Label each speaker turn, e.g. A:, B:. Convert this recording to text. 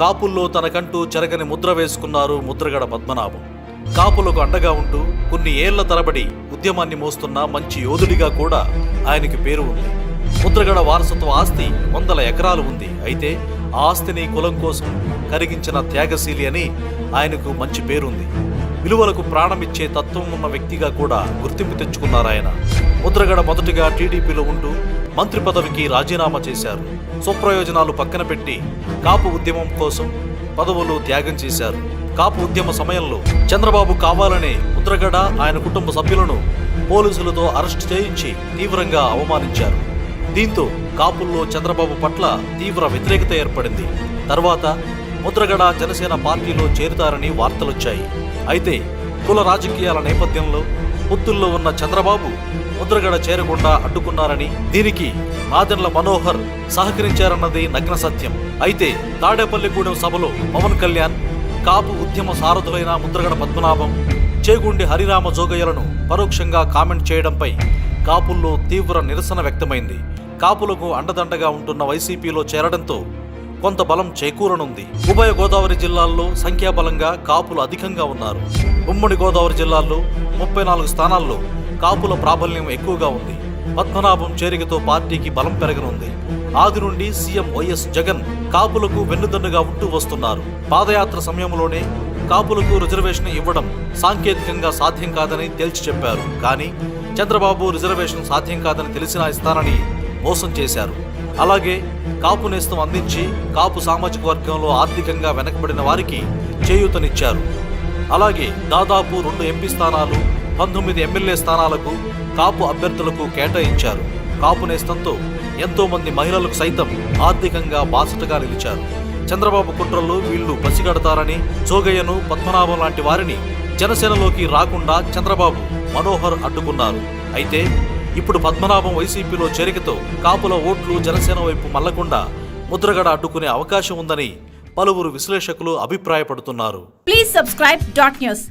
A: కాపుల్లో తనకంటూ చెరగని ముద్ర వేసుకున్నారు ముద్రగడ పద్మనాభం. కాపులకు అండగా ఉంటూ కొన్ని ఏళ్ళ తరబడి ఉద్యమాన్ని మోస్తున్న మంచి యోధుడిగా కూడా ఆయనకి పేరు ఉంది. ముద్రగడ వారసత్వ ఆస్తి వందల ఎకరాలు ఉంది. అయితే ఆ ఆస్తిని కులం కోసం కరిగించిన త్యాగశీలి అని ఆయనకు మంచి పేరుంది. విలువలకు ప్రాణమిచ్చే తత్వం ఉన్న వ్యక్తిగా కూడా గుర్తింపు తెచ్చుకున్నారాయన ముద్రగడ మొదటిగా టీడీపీలో ఉంటూ మంత్రి పదవికి రాజీనామా చేశారు. స్వప్రయోజనాలు పక్కన పెట్టి కాపు ఉద్యమం కోసం పదవులు త్యాగం చేశారు. కాపు ఉద్యమ సమయంలో చంద్రబాబు కావాలనే ముద్రగడ ఆయన కుటుంబ సభ్యులను పోలీసులతో అరెస్ట్ చేయించి తీవ్రంగా అవమానించారు. దీంతో కాపుల్లో చంద్రబాబు పట్ల తీవ్ర వ్యతిరేకత ఏర్పడింది. తర్వాత ముద్రగడ జనసేన పార్టీలో చేరుతారని వార్తలొచ్చాయి. అయితే కుల రాజకీయాల నేపథ్యంలో పొత్తుల్లో ఉన్న చంద్రబాబు ముద్రగడ చేరకుండా అడ్డుకున్నారని దీనికి నాదెండ్ల మనోహర్ సహకరించారన్నది నగ్న సత్యం. అయితే తాడేపల్లిగూడెం సభలో పవన్ కళ్యాణ్ కాపు ఉద్యమ సారథులైన ముద్రగడ పద్మనాభం చేగుండి హరిరామ జోగయ్యలను పరోక్షంగా కామెంట్ చేయడంపై కాపుల్లో తీవ్ర నిరసన వ్యక్తమైంది. కాపులకు అండదండగా ఉంటున్న వైసీపీలో చేరడంతో కొంత బలం చేకూరనుంది. ఉభయ గోదావరి జిల్లాల్లో సంఖ్యాబలంగా కాపులు అధికంగా ఉన్నారు. ఉమ్మడి గోదావరి జిల్లాల్లో ముప్పై నాలుగు స్థానాల్లో కాపుల ప్రాబల్యం ఎక్కువగా ఉంది. పద్మనాభం చేరికతో పార్టీకి బలం పెరగనుంది. ఆది నుండి సీఎం వైఎస్ జగన్ కాపులకు వెన్నుదన్నుగా ఉంటూ వస్తున్నారు. పాదయాత్ర సమయంలోనే కాపులకు రిజర్వేషన్ ఇవ్వడం సాంకేతికంగా సాధ్యం కాదని తేల్చి చెప్పారు. కానీ చంద్రబాబు రిజర్వేషన్ సాధ్యం కాదని తెలిసినా ఇస్తానని మోసం చేశారు. అలాగే కాపు నేస్తం అందించి కాపు సామాజిక వర్గంలో ఆర్థికంగా వెనకబడిన వారికి చేయూతనిచ్చారు. అలాగే దాదాపు రెండు ఎంపీ స్థానాలు పంతొమ్మిది ఎమ్మెల్యే స్థానాలకు కాపు అభ్యర్థులకు కేటాయించారు. కాపు నేస్తంతో ఎంతోమంది మహిళలకు సైతం ఆర్థికంగా బాసటగా నిలిచారు. చంద్రబాబు కుట్రలు వీళ్ళు పసిగడతారని జోగయ్యను పద్మనాభం లాంటి వారిని జనసేనలోకి రాకుండా చంద్రబాబు మనోహర్ అడ్డుకున్నారు. అయితే ఇప్పుడు పద్మనాభం వైసీపీలో చేరికతో కాపుల ఓట్లు జనసేన వైపు మల్లకుండా ముద్రగడ అడ్డుకునే అవకాశం ఉందని పలువురు విశ్లేషకులు అభిప్రాయపడుతున్నారు.
B: Please subscribe dot news